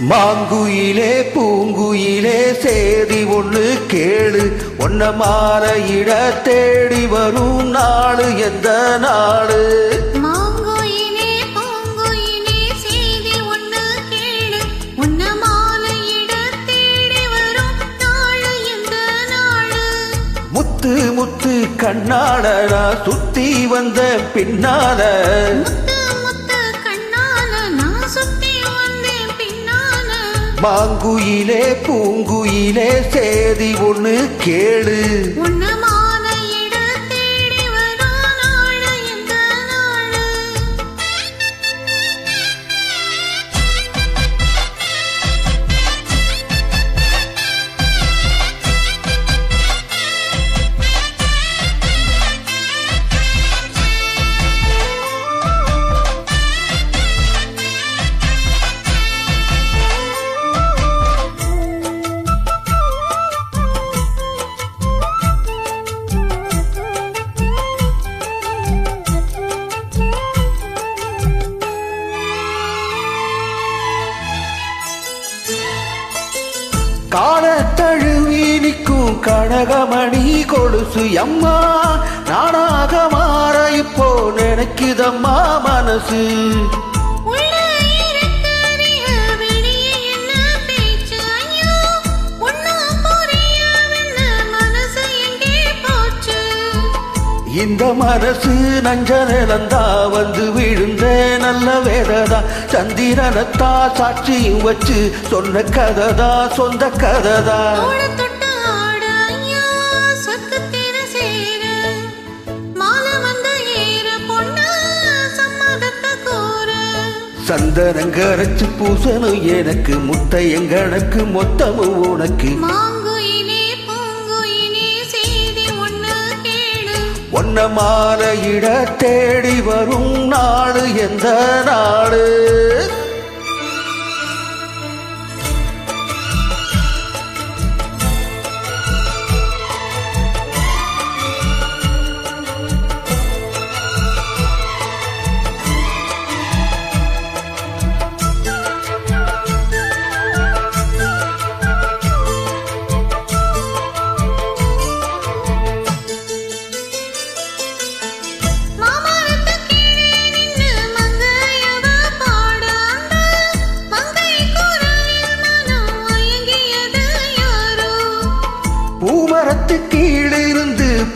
மாங்குயிலே பூங்குயிலே சேதி ஒண்ணு கேளு. ஒன்ன உன்ன மாலையிட தேடி வரும் நாளு எந்த நாளு? முத்து முத்து கண்ணால நான் சுத்தி வந்த பின்னால. மாங்குயிலே பூங்குயிலே சேதி ஒண்ணு கேளு. காண தழுவி நிற்கும் கனகமணி கொலுசு அம்மா நானாக மாற இப்போ நினைக்குதம்மா மனசு. இந்த மனசு நஞ்ச நிலந்தா வந்து விழுந்த நல்ல வேததா. சந்திரனத்தா சாட்சியும் வச்சு சொன்ன கததா சொந்த கததா. சந்தனங்கரைச்சு பூசணும் எனக்கு முத்தையங்கணக்கு மொத்தமும் உனக்கு. ஒன்ன மாலையிட தேடி வரும் நாடு எந்த நாள்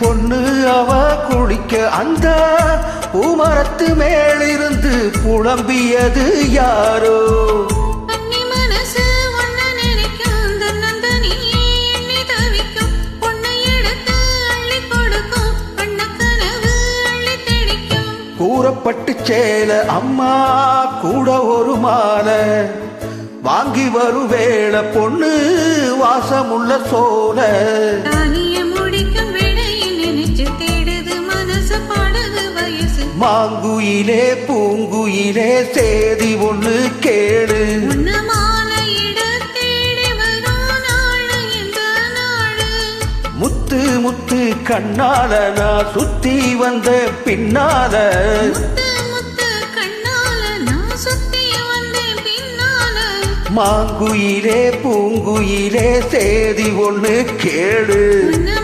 பொண்ணு அவ குளிக்க அந்த பூமரத்து மேலிருந்து புலம்பியது யாரோ? கூறப்பட்டு சேல அம்மா கூட ஒரு மாலை. வாங்கி வரும் வேளை பொண்ணு வாசமுள்ள சோலை. மாங்குயிலே பூங்குயிலே சேதி இந்த நாளு. முத்து முத்து கண்ணால நான் சுத்தி வந்த பின்னால. மாங்குயிலே பூங்குயிலே சேதி கேளு. உன்ன